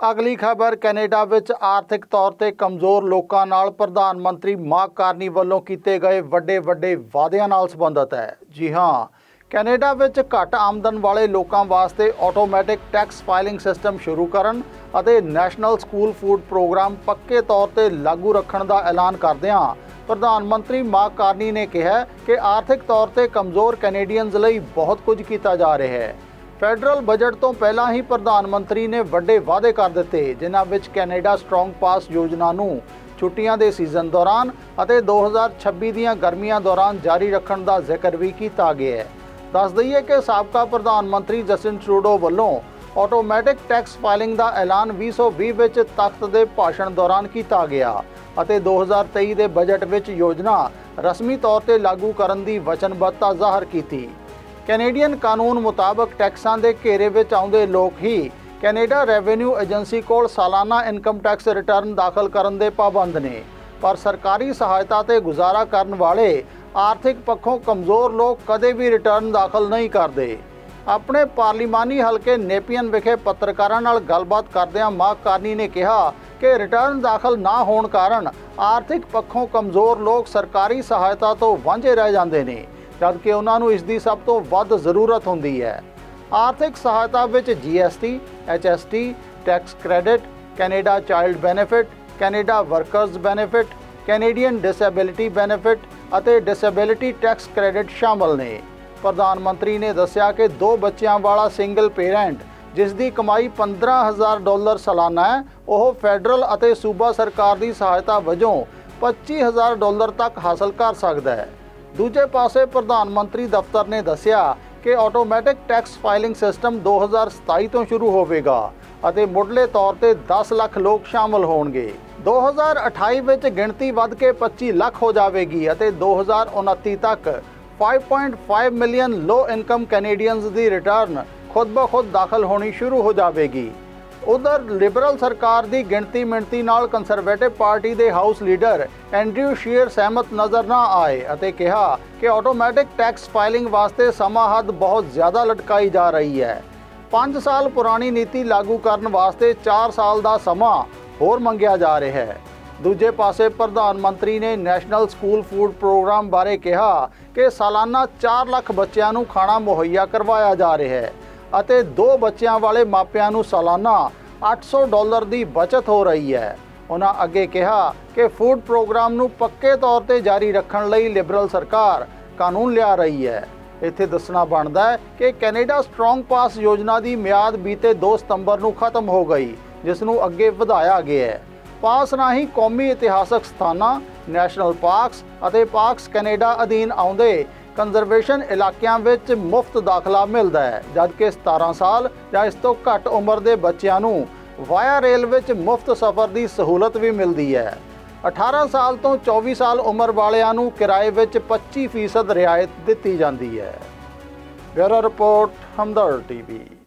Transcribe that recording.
ਅਗਲੀ ਖਬਰ, ਕੈਨੇਡਾ ਵਿੱਚ ਆਰਥਿਕ ਤੌਰ ਤੇ ਕਮਜ਼ੋਰ ਲੋਕਾਂ ਨਾਲ ਪ੍ਰਧਾਨ ਮੰਤਰੀ ਮਾਰਕ ਕਾਰਨੀ ਵੱਲੋਂ ਕੀਤੇ ਗਏ ਵੱਡੇ ਵੱਡੇ ਵਾਅਦਿਆਂ ਨਾਲ ਸੰਬੰਧਿਤ ਹੈ। ਜੀ ਹਾਂ, ਕੈਨੇਡਾ ਵਿੱਚ ਘੱਟ ਆਮਦਨ ਵਾਲੇ ਲੋਕਾਂ ਵਾਸਤੇ ਆਟੋਮੈਟਿਕ ਟੈਕਸ ਫਾਈਲਿੰਗ ਸਿਸਟਮ ਸ਼ੁਰੂ ਕਰਨ ਅਤੇ ਨੈਸ਼ਨਲ ਸਕੂਲ ਫੂਡ ਪ੍ਰੋਗਰਾਮ ਪੱਕੇ ਤੌਰ ਤੇ ਲਾਗੂ ਰੱਖਣ ਦਾ ਐਲਾਨ ਕਰਦਿਆਂ ਪ੍ਰਧਾਨ ਮੰਤਰੀ ਮਾਰਕ ਕਾਰਨੀ ਨੇ ਕਿਹਾ ਕਿ ਆਰਥਿਕ ਤੌਰ ਤੇ ਕਮਜ਼ੋਰ ਕੈਨੇਡੀਅਨਜ਼ ਲਈ ਬਹੁਤ ਕੁਝ ਕੀਤਾ ਜਾ ਰਿਹਾ ਹੈ। ਫੈਡਰਲ ਬਜਟ ਤੋਂ ਪਹਿਲਾਂ ਹੀ ਪ੍ਰਧਾਨ ਮੰਤਰੀ ਨੇ ਵੱਡੇ ਵਾਅਦੇ ਕਰ ਦਿੱਤੇ, ਜਿਨ੍ਹਾਂ ਵਿੱਚ ਕੈਨੇਡਾ ਸਟਰੋਂਗ ਪਾਸ ਯੋਜਨਾ ਨੂੰ ਛੁੱਟੀਆਂ ਦੇ ਸੀਜ਼ਨ ਦੌਰਾਨ ਅਤੇ 2026 ਦੀਆਂ ਗਰਮੀਆਂ ਦੌਰਾਨ ਜਾਰੀ ਰੱਖਣ ਦਾ ਜ਼ਿਕਰ ਵੀ ਕੀਤਾ ਗਿਆ ਹੈ। ਦੱਸ ਦਈਏ ਕਿ ਸਾਬਕਾ ਪ੍ਰਧਾਨ ਮੰਤਰੀ ਜਸਟਿਨ ਟਰੂਡੋ ਵੱਲੋਂ ਆਟੋਮੈਟਿਕ ਟੈਕਸ ਫਾਈਲਿੰਗ ਦਾ ਐਲਾਨ 2020 ਵਿੱਚ ਤਖਤ ਦੇ ਭਾਸ਼ਣ ਦੌਰਾਨ ਕੀਤਾ ਗਿਆ ਅਤੇ 2023 ਦੇ ਬਜਟ ਵਿੱਚ ਯੋਜਨਾ ਰਸਮੀ ਤੌਰ ਤੇ ਲਾਗੂ ਕਰਨ ਦੀ ਵਚਨਬੱਧਤਾ ਜ਼ਾਹਰ ਕੀਤੀ। ਕੈਨੇਡੀਅਨ ਕਾਨੂੰਨ ਮੁਤਾਬਕ ਟੈਕਸਾਂ ਦੇ ਘੇਰੇ ਵਿੱਚ ਆਉਂਦੇ ਲੋਕ ਹੀ ਕੈਨੇਡਾ ਰੈਵਨਿਊ ਏਜੰਸੀ ਕੋਲ ਸਾਲਾਨਾ ਇਨਕਮ ਟੈਕਸ ਰਿਟਰਨ ਦਾਖਲ ਕਰਨ ਦੇ ਪਾਬੰਦ ਨੇ। ਪਰ ਸਰਕਾਰੀ ਸਹਾਇਤਾ ਤੇ ਗੁਜ਼ਾਰਾ ਕਰਨ ਵਾਲੇ ਆਰਥਿਕ ਪੱਖੋਂ ਕਮਜ਼ੋਰ ਲੋਕ ਕਦੇ ਵੀ ਰਿਟਰਨ ਦਾਖਲ ਨਹੀਂ ਕਰਦੇ। ਆਪਣੇ ਪਾਰਲੀਮਾਨੀ ਹਲਕੇ ਨੇਪੀਅਨ ਵਿਖੇ ਪੱਤਰਕਾਰਾਂ ਨਾਲ ਗੱਲਬਾਤ ਕਰਦਿਆਂ ਮਾਰਕ ਕਾਰਨੀ ਨੇ ਕਿਹਾ ਕਿ ਰਿਟਰਨ ਦਾਖਲ ਨਾ ਹੋਣ ਕਾਰਨ ਆਰਥਿਕ ਪੱਖੋਂ ਕਮਜ਼ੋਰ ਲੋਕ ਸਰਕਾਰੀ ਸਹਾਇਤਾ ਤੋਂ ਵਾਂਝੇ ਰਹਿ ਜਾਂਦੇ ਨੇ। ਜਦਕਿ ਉਹਨਾਂ ਨੂੰ ਇਸ ਦੀ ਸਭ ਤੋਂ ਵੱਧ ਜ਼ਰੂਰਤ ਹੁੰਦੀ ਹੈ। ਆਰਥਿਕ ਸਹਾਇਤਾ ਵਿੱਚ GST, HST, tax credit, Canada child benefit, Canada workers benefit, Canadian disability benefit ਅਤੇ ਡਿਸੇਬਿਲਿਟੀ ਟੈਕਸ ਕ੍ਰੈਡਿਟ ਸ਼ਾਮਲ ਨੇ। ਪ੍ਰਧਾਨ ਮੰਤਰੀ ਨੇ ਦੱਸਿਆ ਕਿ ਦੋ ਬੱਚਿਆਂ ਵਾਲਾ ਸਿੰਗਲ ਪੇਰੈਂਟ ਜਿਸ ਦੀ ਕਮਾਈ 15000 ਡਾਲਰ ਸਾਲਾਨਾ ਹੈ ਉਹ ਫੈਡਰਲ ਅਤੇ ਸੂਬਾ ਸਰਕਾਰ ਦੀ ਸਹਾਇਤਾ ਵਜੋਂ 25000 ਡਾਲਰ ਤੱਕ ਹਾਸਲ ਕਰ ਸਕਦਾ ਹੈ। ਦੂਜੇ ਪਾਸੇ ਪ੍ਰਧਾਨ ਮੰਤਰੀ ਦਫ਼ਤਰ ਨੇ ਦੱਸਿਆ ਕਿ ਆਟੋਮੈਟਿਕ ਟੈਕਸ ਫਾਈਲਿੰਗ ਸਿਸਟਮ 2027 ਤੋਂ ਸ਼ੁਰੂ ਹੋਵੇਗਾ ਅਤੇ ਮੁੱਢਲੇ ਤੌਰ ਤੇ 10 ਲੱਖ ਲੋਕ ਸ਼ਾਮਲ ਹੋਣਗੇ। 2028 ਵਿੱਚ ਗਿਣਤੀ ਵੱਧ ਕੇ 25 ਲੱਖ ਹੋ ਜਾਵੇਗੀ ਅਤੇ 2029 ਤੱਕ 5.5 ਮਿਲੀਅਨ ਲੋ ਇਨਕਮ ਕੈਨੇਡੀਅਨਜ਼ ਦੀ ਰਿਟਰਨ ਖੁਦ ਬਖੁਦ ਦਾਖਲ ਹੋਣੀ ਸ਼ੁਰੂ ਹੋ ਜਾਵੇਗੀ। ਉਧਰ ਲਿਬਰਲ ਸਰਕਾਰ ਦੀ ਗਿਣਤੀ ਮਿਣਤੀ ਨਾਲ ਕੰਸਰਵੇਟਿਵ ਪਾਰਟੀ ਦੇ ਹਾਊਸ ਲੀਡਰ ਐਂਡਰਿਊ ਸ਼ੀਅਰ ਸਹਿਮਤ ਨਜ਼ਰ ਨਾ ਆਏ ਅਤੇ ਕਿਹਾ ਕਿ ਆਟੋਮੈਟਿਕ ਟੈਕਸ ਫਾਈਲਿੰਗ ਵਾਸਤੇ ਸਮਾਂ ਹੱਦ ਬਹੁਤ ਜ਼ਿਆਦਾ ਲਟਕਾਈ ਜਾ ਰਹੀ ਹੈ। 5 ਸਾਲ ਪੁਰਾਣੀ ਨੀਤੀ ਲਾਗੂ ਕਰਨ ਵਾਸਤੇ 4 ਸਾਲ ਦਾ ਸਮਾਂ ਹੋਰ ਮੰਗਿਆ ਜਾ ਰਿਹਾ ਹੈ। ਦੂਜੇ ਪਾਸੇ ਪ੍ਰਧਾਨ ਮੰਤਰੀ ਨੇ ਨੈਸ਼ਨਲ ਸਕੂਲ ਫੂਡ ਪ੍ਰੋਗਰਾਮ ਬਾਰੇ ਕਿਹਾ ਕਿ ਸਾਲਾਨਾ 4 ਲੱਖ ਬੱਚਿਆਂ ਨੂੰ ਖਾਣਾ ਮੁਹੱਈਆ ਕਰਵਾਇਆ ਜਾ ਰਿਹਾ ਹੈ। ਅਤੇ ਦੋ ਬੱਚਿਆਂ ਵਾਲੇ ਮਾਪਿਆਂ ਨੂੰ ਸਾਲਾਨਾ 800 ਡਾਲਰ ਦੀ ਬਚਤ ਹੋ ਰਹੀ ਹੈ। ਉਹਨਾਂ ਅੱਗੇ ਕਿਹਾ ਕਿ ਫੂਡ ਪ੍ਰੋਗਰਾਮ ਨੂੰ ਪੱਕੇ ਤੌਰ ਤੇ ਜਾਰੀ ਰੱਖਣ ਲਈ ਲਿਬਰਲ ਸਰਕਾਰ ਕਾਨੂੰਨ ਲਿਆ ਰਹੀ ਹੈ। ਇੱਥੇ ਦੱਸਣਾ ਬਣਦਾ ਹੈ ਕਿ ਕੈਨੇਡਾ ਸਟਰੋਂਗ ਪਾਸ ਯੋਜਨਾ ਦੀ ਮਿਆਦ ਬੀਤੇ 2 ਸਤੰਬਰ ਨੂੰ ਖਤਮ ਹੋ ਗਈ, ਜਿਸ ਨੂੰ ਅੱਗੇ ਵਧਾਇਆ ਗਿਆ ਹੈ। ਪਾਸ ਰਾਹੀਂ ਕੌਮੀ ਇਤਿਹਾਸਕ ਸਥਾਨਾਂ, ਨੈਸ਼ਨਲ ਪਾਰਕਸ ਅਤੇ ਪਾਰਕਸ ਕੈਨੇਡਾ ਅਧੀਨ ਆਉਂਦੇ ਕੰਜ਼ਰਵੇਸ਼ਨ ਇਲਾਕਿਆਂ ਵਿੱਚ ਮੁਫਤ ਦਾਖਲਾ ਮਿਲਦਾ ਹੈ, ਜਦਕਿ 17 ਸਾਲ ਜਾਂ ਇਸ ਤੋਂ ਘੱਟ ਉਮਰ ਦੇ ਬੱਚਿਆਂ ਨੂੰ ਵਾਇਆ ਰੇਲ ਵਿੱਚ ਮੁਫਤ ਸਫ਼ਰ ਦੀ ਸਹੂਲਤ ਵੀ ਮਿਲਦੀ ਹੈ। 18 ਸਾਲ ਤੋਂ 24 ਸਾਲ ਉਮਰ ਵਾਲਿਆਂ ਨੂੰ ਕਿਰਾਏ ਵਿੱਚ 25% ਰਿਆਇਤ ਦਿੱਤੀ ਜਾਂਦੀ ਹੈ। Bureau report, Hamdard TV.